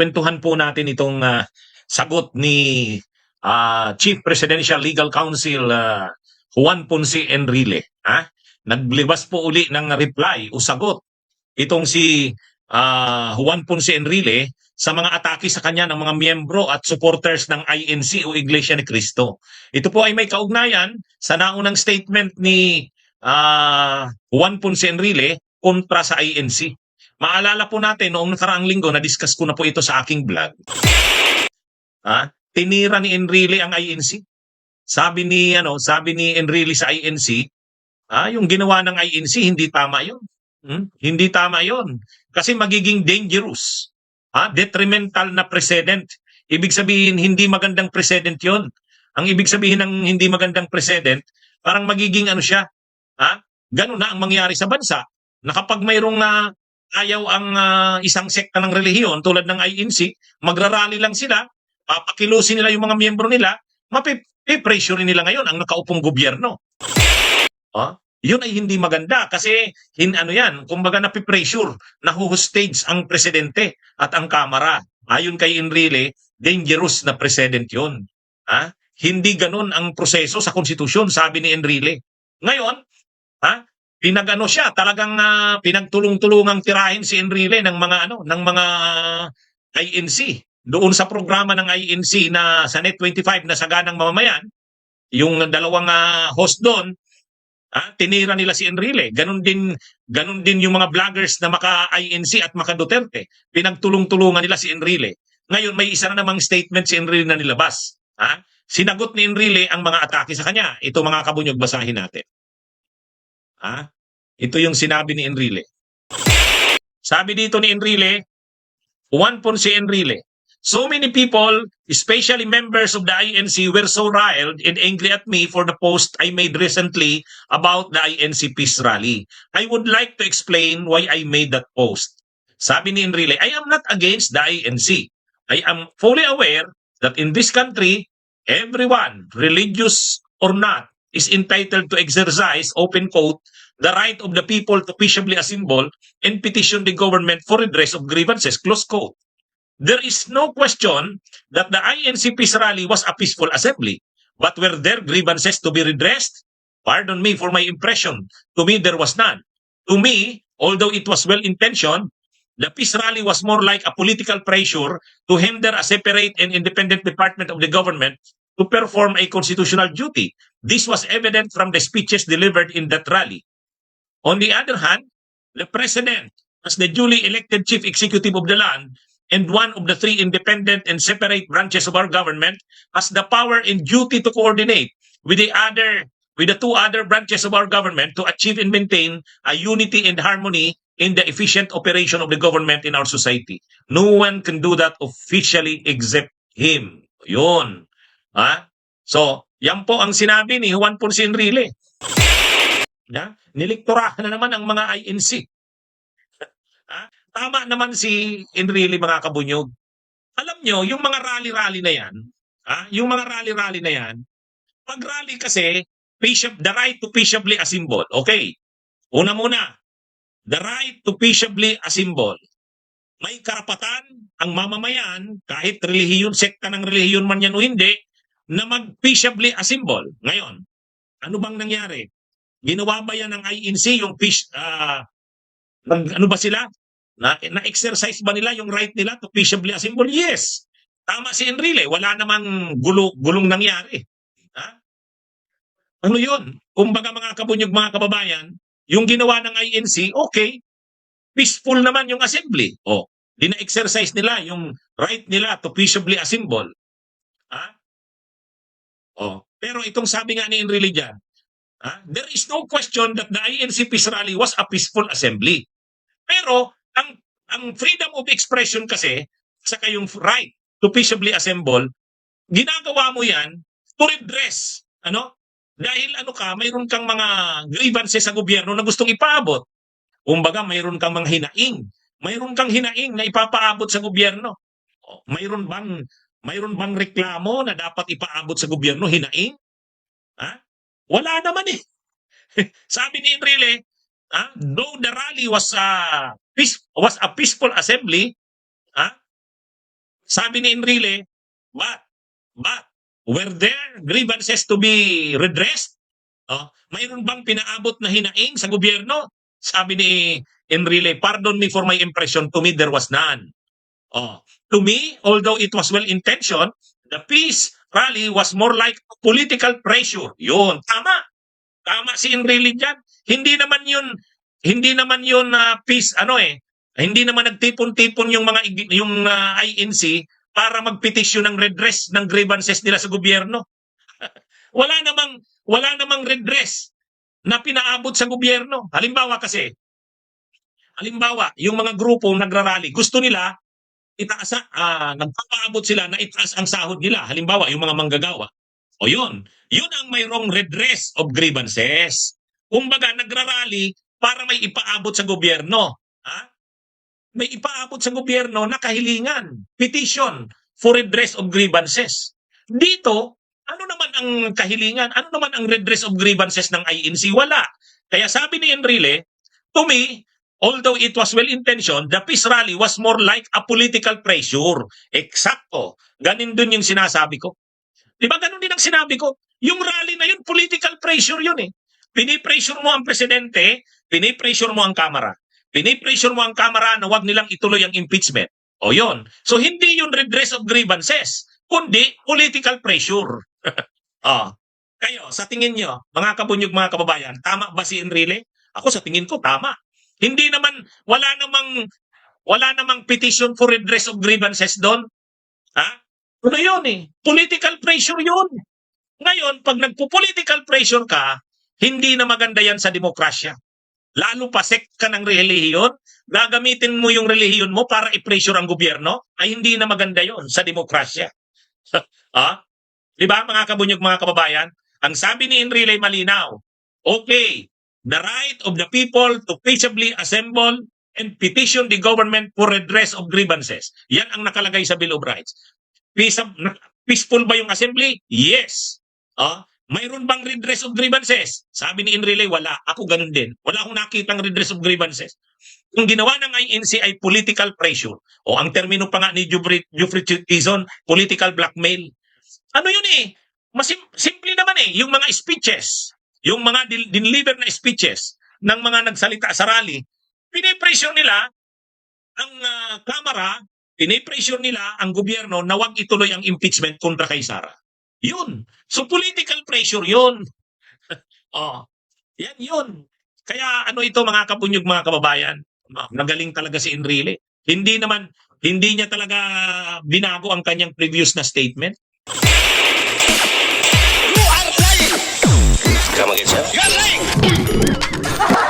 kwentuhan po natin itong ah, sagot ni ah, Chief Presidential Legal Counsel ah, Juan Ponce Enrile. Ha? Naglibas po uli ng reply o sagot itong si ah, Juan Ponce Enrile sa mga atake sa kanya ng mga miyembro at supporters ng INC o Iglesia ni Cristo. Ito po ay may kaugnayan sa naunang statement ni ah, Juan Ponce Enrile kontra sa INC. Maalala po natin noong nakaraang linggo na discuss ko na po ito sa aking vlog. Ha? Tinira ni Enrile ang INC. Sabi ni ano, sabi ni Enrile sa INC, ah, yung ginawa ng INC hindi tama 'yon. Hmm? Hindi tama 'yon kasi magiging dangerous. Ha? Detrimental na precedent. Ibig sabihin hindi magandang precedent 'yon. Ang ibig sabihin ng hindi magandang precedent, parang magiging ano siya, ha? Ganun na ang mangyari sa bansa. Na kapag mayroong na ayaw ang ah, isang sekta ng relihiyon tulad ng INC, magrarally lang sila, papakilusin nila yung mga miyembro nila, mapipressure nila ngayon ang nakaupong gobyerno. Ah, yun ay hindi maganda kasi hin ano yan, kumbaga napipressure, nahuhostage ang presidente at ang kamara. Ayon kay Enrile, dangerous na president yun. Ha? Hindi ganun ang proseso sa konstitusyon, sabi ni Enrile. Ngayon, ha? Pinagano siya, talagang ah, pinagtulong-tulungang tirahin si Enrile ng mga ano, ng mga INC. Doon sa programa ng INC na sa Net25 na saganang mamamayan, yung dalawang ah, host doon, ah, tinira nila si Enrile. Ganon din ganon din yung mga vloggers na maka-INC at maka-Duterte. Pinagtulong-tulungan nila si Enrile. Ngayon may isa na namang statement si Enrile na nilabas. Ha? Sinagot ni Enrile ang mga atake sa kanya. Ito mga kabunyog basahin natin. Ha? Ito yung sinabi ni Enrile. Sabi dito ni Enrile, Juan Ponce Enrile, So many people, especially members of the INC, were so riled and angry at me for the post I made recently about the INC peace rally. I would like to explain why I made that post. Sabi ni Enrile, I am not against the INC. I am fully aware that in this country, everyone, religious or not, is entitled to exercise, open quote, the right of the people to peaceably assemble and petition the government for redress of grievances, close quote. There is no question that the INC rally was a peaceful assembly. But were there grievances to be redressed? Pardon me for my impression. To me, there was none. To me, although it was well-intentioned, the peace rally was more like a political pressure to hinder a separate and independent department of the government to perform a constitutional duty. This was evident from the speeches delivered in that rally. On the other hand, the president, as the duly elected chief executive of the land, and one of the three independent and separate branches of our government has the power and duty to coordinate with the other with the two other branches of our government to achieve and maintain a unity and harmony in the efficient operation of the government in our society. No one can do that officially except him. Yun. Ha? So, yan po ang sinabi ni Juan Ponce Enrile. Ya? Niliktorahan na naman ang mga INC. Ha? Tama naman si Enrile mga kabunyog. Alam nyo, yung mga rally-rally na yan, ha? yung mga rally-rally na yan, pag rally kasi, the right to peaceably assemble. Okay. Una muna, the right to peaceably assemble. May karapatan ang mamamayan, kahit relihiyon, sekta ng relihiyon man yan o hindi, na mag-peaceably assemble. Ngayon, ano bang nangyari? Ginawa ba yan ng INC yung peace, ah, nag- ano ba sila? Na, na-exercise ba nila yung right nila to peaceably assemble? Yes. Tama si Enrile, wala namang gulo, gulong nangyari. Ha? Ano yun? Kumbaga mga kabunyog, mga kababayan, yung ginawa ng INC, okay, peaceful naman yung assembly. O, di na-exercise nila yung right nila to peaceably assemble. Ha? O, pero itong sabi nga ni Enrile dyan, ha? there is no question that the INC peace rally was a peaceful assembly. Pero, ang ang freedom of expression kasi, saka yung right to peaceably assemble, ginagawa mo yan to redress. Ano? Dahil ano ka, mayroon kang mga grievances sa gobyerno na gustong ipaabot. Kumbaga, mayroon kang mga hinaing. Mayroon kang hinaing na ipapaabot sa gobyerno. O, Mayroon bang mayroon bang reklamo na dapat ipaabot sa gobyerno hinaing? Ha? Wala naman eh. Sabi ni Enrile, ha? though the rally was a peace, was a peaceful assembly, ha? Sabi ni Enrile, but, but, were there grievances to be redressed? Oh, mayroon bang pinaabot na hinaing sa gobyerno? Sabi ni Enrile, pardon me for my impression, to me there was none. Oh, to me, although it was well-intentioned, the peace rally was more like political pressure. Yun, tama. Tama si Enrile dyan. Hindi naman yun, hindi naman yun na peace, ano eh, hindi naman nagtipon-tipon yung mga yung ah, INC para magpetisyon ng redress ng grievances nila sa gobyerno. wala namang wala namang redress na pinaabot sa gobyerno. Halimbawa kasi, halimbawa, yung mga grupo nagrarally, gusto nila itaas ah nagpapaabot sila na itaas ang sahod nila. Halimbawa, yung mga manggagawa. O yun, yun ang mayroong redress of grievances. Kumbaga, nagrarally para may ipaabot sa gobyerno. Ha? May ipaabot sa gobyerno na kahilingan, petition for redress of grievances. Dito, ano naman ang kahilingan? Ano naman ang redress of grievances ng INC? Wala. Kaya sabi ni Enrile, to me, although it was well-intentioned, the peace rally was more like a political pressure. Eksakto. Ganin dun yung sinasabi ko. Di ba ganun din ang sinabi ko? Yung rally na yun, political pressure yun eh. Pinipressure mo ang presidente, pinipressure mo ang kamara. Pinipressure mo ang kamara na wag nilang ituloy ang impeachment. O yun. So hindi yun redress of grievances, kundi political pressure. ah. Kayo, sa tingin nyo, mga kabunyog, mga kababayan, tama ba si Enrile? Ako sa tingin ko, tama. Hindi naman, wala namang, wala namang petition for redress of grievances doon. Ha? Ano yun eh? Political pressure yun. Ngayon, pag nagpo-political pressure ka, hindi na maganda yan sa demokrasya. Lalo pa sect ka ng relihiyon, gagamitin mo yung relihiyon mo para i-pressure ang gobyerno, ay hindi na maganda yon sa demokrasya. ah? Di ba mga kabunyog, mga kababayan? Ang sabi ni Enrile malinaw, okay, the right of the people to peaceably assemble and petition the government for redress of grievances. Yan ang nakalagay sa Bill of Rights. Peace- peaceful ba yung assembly? Yes. Ah, mayroon bang redress of grievances? Sabi ni Enrile, wala. Ako ganun din. Wala akong nakitang redress of grievances. Yung ginawa ng INC ay political pressure. O ang termino pa nga ni Jufre Tizon, political blackmail. Ano yun eh? Masim, simple naman eh. Yung mga speeches, yung mga deliver na speeches ng mga nagsalita sa rally, pinipressure nila ang ah, Kamara, pinipressure nila ang gobyerno na wag ituloy ang impeachment kontra kay Sara. Yun. So political pressure yun. oh, yan yun. Kaya ano ito mga kapunyog mga kababayan, nagaling talaga si Enrile. Hindi naman, hindi niya talaga binago ang kanyang previous na statement. come against her? You're lying!